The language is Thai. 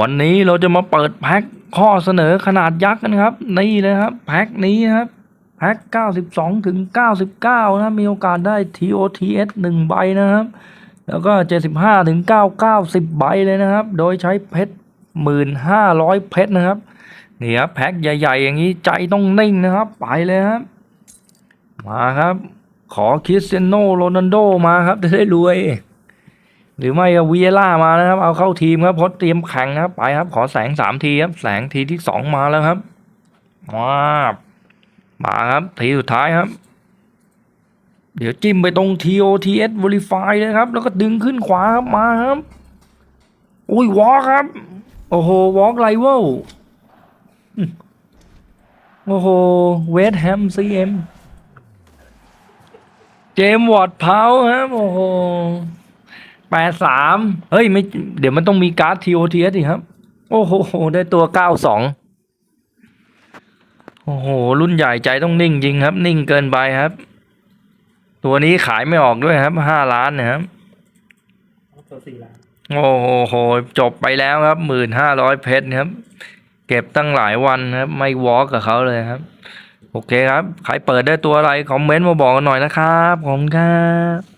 วันนี้เราจะมาเปิดแพ็คข้อเสนอขนาดยักษ์กันครับ นี่เลยครับ แพ็คนี้ครับ แพ็ค92 ถึง 99 นะ มีโอกาสได้ TOTS 1 ใบนะครับ แล้วก็ 75 ถึง 99 10 ใบเลยนะครับ โดยใช้เพชร 1,500 เพชรนะครับนี่ครับแพ็คใหญ่ ๆ อย่างนี้ใจต้องนิ่งนะครับ ไปเลยครับ มาครับ ขอคริสเตียโนโรนัลโดมาครับจะได้รวย หรือไม่ก็วีเอล่ามานะครับ เอาเข้าทีมครับพราะเตรียมแข่งนะครับไปครับ ขอแสงสามทีครับ แสงทีที่สองมาแล้วครับว้ามาครับ ทีสุดท้ายครับ เดี๋ยวจิ้มไปตรง TOTS Verify เลยครับ แล้วก็ดึงขึ้นขวาครับมาครับ อุ้ยวอลครับ โอ้โหวอลไลเวลโอ้โหเวสแฮมซีเอ็มเจมวอร์ดเพาครับ โอ้โห แปดสามเฮ้ยไม่เดี๋ยวมันต้องมีการ์ด TOTS อีกครับ โอ้โห ได้ตัวเก้าสองโอ้โห รุ่นใหญ่ใจต้องนิ่งจริงครับ นิ่งเกินไปครับ ตัวนี้ขายไม่ออกด้วยครับห้าล้านนะครับตัวสี่ล้านโอ้โห จบไปแล้วครับหมื่นห้าร้อยเพชรครับ เก็บตั้งหลายวันครับ ไม่วอล์กกับเขาเลยครับ โอเคครับ ใครเปิดได้ตัวอะไร คอมเมนต์มาบอกกันหน่อยนะครับผมครับ